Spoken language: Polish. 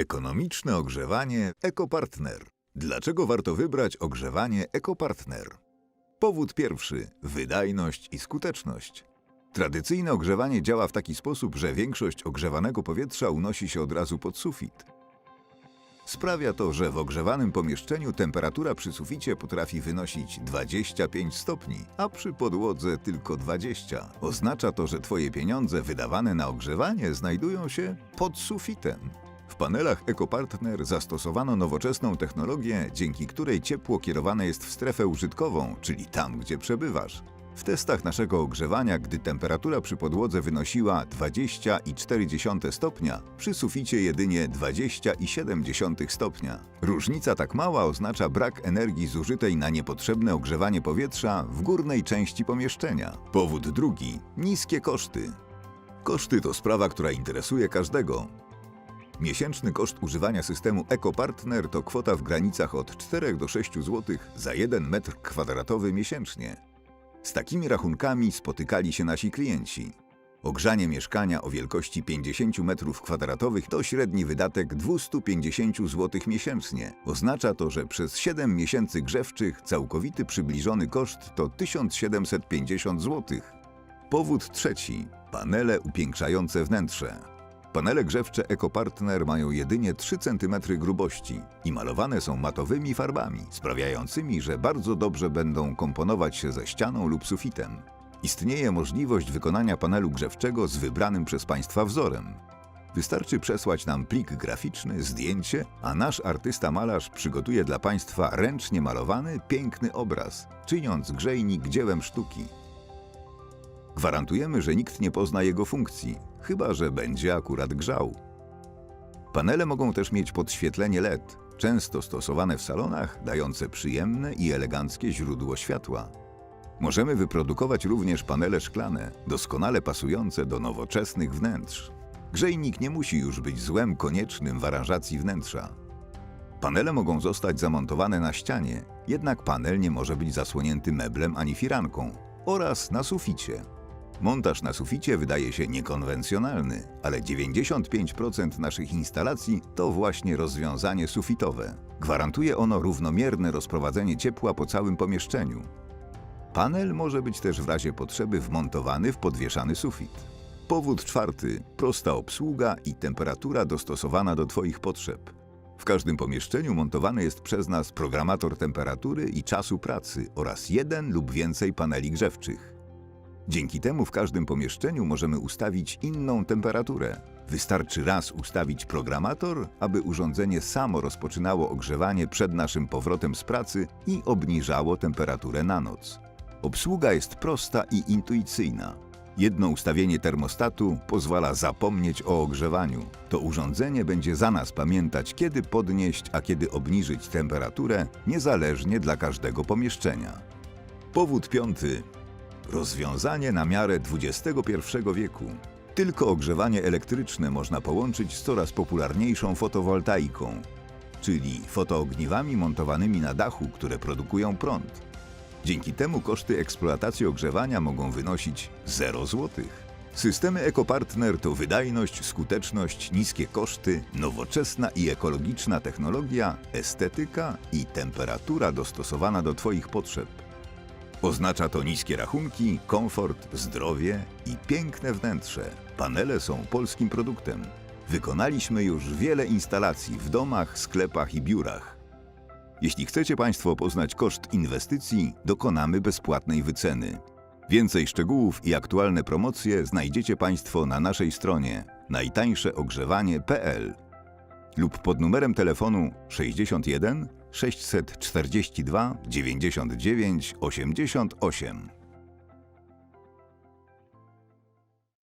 Ekonomiczne ogrzewanie EcoPartner. Dlaczego warto wybrać ogrzewanie EcoPartner? Powód pierwszy wydajność i skuteczność. Tradycyjne ogrzewanie działa w taki sposób, że większość ogrzewanego powietrza unosi się od razu pod sufit. Sprawia to, że w ogrzewanym pomieszczeniu temperatura przy suficie potrafi wynosić 25 stopni, a przy podłodze tylko 20. Oznacza to, że Twoje pieniądze wydawane na ogrzewanie znajdują się pod sufitem. Panelach EcoPartner zastosowano nowoczesną technologię, dzięki której ciepło kierowane jest w strefę użytkową, czyli tam, gdzie przebywasz. W testach naszego ogrzewania, gdy temperatura przy podłodze wynosiła 20,4 stopnia, przy suficie jedynie 20,7 stopnia. Różnica tak mała oznacza brak energii zużytej na niepotrzebne ogrzewanie powietrza w górnej części pomieszczenia. Powód drugi niskie koszty. Koszty to sprawa, która interesuje każdego. Miesięczny koszt używania systemu EcoPartner to kwota w granicach od 4 do 6 zł za 1 metr kwadratowy miesięcznie. Z takimi rachunkami spotykali się nasi klienci. Ogrzanie mieszkania o wielkości 50 m2 to średni wydatek 250 zł miesięcznie. Oznacza to, że przez 7 miesięcy grzewczych całkowity przybliżony koszt to 1750 zł. Powód trzeci panele upiększające wnętrze. Panele grzewcze EcoPartner mają jedynie 3 cm grubości i malowane są matowymi farbami, sprawiającymi, że bardzo dobrze będą komponować się ze ścianą lub sufitem. Istnieje możliwość wykonania panelu grzewczego z wybranym przez Państwa wzorem. Wystarczy przesłać nam plik graficzny, zdjęcie, a nasz artysta malarz przygotuje dla Państwa ręcznie malowany, piękny obraz, czyniąc grzejnik dziełem sztuki. Gwarantujemy, że nikt nie pozna jego funkcji, chyba że będzie akurat grzał. Panele mogą też mieć podświetlenie LED, często stosowane w salonach, dające przyjemne i eleganckie źródło światła. Możemy wyprodukować również panele szklane, doskonale pasujące do nowoczesnych wnętrz. Grzejnik nie musi już być złem koniecznym w aranżacji wnętrza. Panele mogą zostać zamontowane na ścianie, jednak panel nie może być zasłonięty meblem ani firanką oraz na suficie. Montaż na suficie wydaje się niekonwencjonalny, ale 95% naszych instalacji to właśnie rozwiązanie sufitowe. Gwarantuje ono równomierne rozprowadzenie ciepła po całym pomieszczeniu. Panel może być też w razie potrzeby wmontowany w podwieszany sufit. Powód czwarty prosta obsługa i temperatura dostosowana do Twoich potrzeb. W każdym pomieszczeniu montowany jest przez nas programator temperatury i czasu pracy oraz jeden lub więcej paneli grzewczych. Dzięki temu w każdym pomieszczeniu możemy ustawić inną temperaturę. Wystarczy raz ustawić programator, aby urządzenie samo rozpoczynało ogrzewanie przed naszym powrotem z pracy i obniżało temperaturę na noc. Obsługa jest prosta i intuicyjna. Jedno ustawienie termostatu pozwala zapomnieć o ogrzewaniu. To urządzenie będzie za nas pamiętać, kiedy podnieść, a kiedy obniżyć temperaturę, niezależnie dla każdego pomieszczenia. Powód piąty. Rozwiązanie na miarę XXI wieku. Tylko ogrzewanie elektryczne można połączyć z coraz popularniejszą fotowoltaiką, czyli fotoogniwami montowanymi na dachu, które produkują prąd. Dzięki temu koszty eksploatacji ogrzewania mogą wynosić 0 zł. Systemy EcoPartner to wydajność, skuteczność, niskie koszty, nowoczesna i ekologiczna technologia, estetyka i temperatura dostosowana do Twoich potrzeb. Oznacza to niskie rachunki, komfort, zdrowie i piękne wnętrze. Panele są polskim produktem. Wykonaliśmy już wiele instalacji w domach, sklepach i biurach. Jeśli chcecie Państwo poznać koszt inwestycji, dokonamy bezpłatnej wyceny. Więcej szczegółów i aktualne promocje znajdziecie Państwo na naszej stronie najtańszeogrzewanie.pl lub pod numerem telefonu 61 642 99 88.